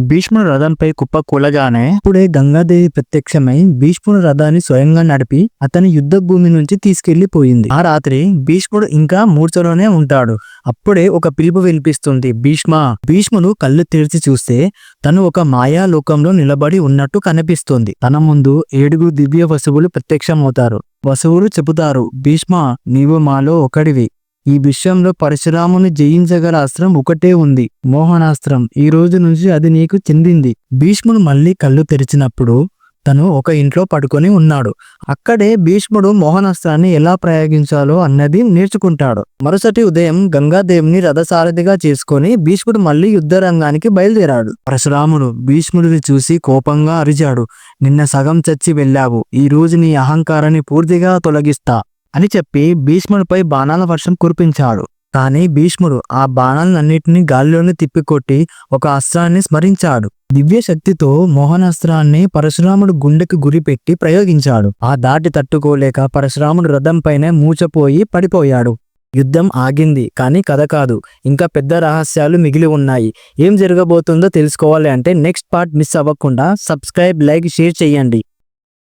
భీష్ముడు రథంపై కుప్ప కూలగానే అప్పుడే గంగాదేవి ప్రత్యక్షమై భీష్ముడు రథాన్ని స్వయంగా నడిపి అతని యుద్ధ భూమి నుంచి తీసుకెళ్ళిపోయింది ఆ రాత్రి భీష్ముడు ఇంకా మూర్ఛలోనే ఉంటాడు. అప్పుడే ఒక పిలుపు వినిపిస్తుంది. భీష్మ! భీష్ముడు కళ్ళు తెరిచి చూస్తే తను ఒక మాయా లోకంలో నిలబడి ఉన్నట్టు కనిపిస్తుంది. తన ముందు ఏడుగురు దివ్య వసువులు ప్రత్యక్షమవుతారు. వసువులు చెబుతారు భీష్మ! నీవు మాలో ఒకడివి. ఈ విషయంలో పరశురాముని జయించగల అస్త్రం ఒకటే ఉంది మోహనాస్త్రం. ఈ రోజు నుంచి అది నీకు చెందింది. భీష్ముడు మళ్ళీ కళ్ళు తెరిచినప్పుడు తను ఒక ఇంట్లో పడుకొని ఉన్నాడు. అక్కడే భీష్ముడు మోహనాస్త్రాన్ని ఎలా ప్రయోగించాలో అన్నది నేర్చుకుంటాడు. మరుసటి ఉదయం గంగాదేవిని రథసారథిగా చేసుకొని భీష్ముడు మళ్ళీ యుద్ధ రంగానికి బయలుదేరాడు. పరశురాముడు భీష్ముడిని చూసి కోపంగా అరిచాడు. నిన్న సగం చచ్చి వెళ్ళావు. ఈ రోజు నీ అహంకారాన్ని పూర్తిగా తొలగిస్తా. అని చెప్పి భీష్ముడిపై బాణాల వర్షం కురిపించాడు. కానీ భీష్ముడు ఆ బాణాలన్నింటినీ గాలిలోనే తిప్పికొట్టి ఒక అస్త్రాన్ని స్మరించాడు. దివ్య శక్తితో మోహనాస్త్రాన్ని పరశురాముడు గుండెకు గురిపెట్టి ప్రయోగించాడు. ఆ దాటి తట్టుకోలేక పరశురాముడు రథంపైనే మూచపోయి పడిపోయాడు. యుద్ధం ఆగింది కానీ కథ కాదు. ఇంకా పెద్ద రహస్యాలు మిగిలి ఉన్నాయి. ఏం జరగబోతుందో తెలుసుకోవాలి అంటే నెక్స్ట్ పార్ట్ మిస్ అవ్వకుండా సబ్స్క్రైబ్ లైక్ షేర్ చేయండి.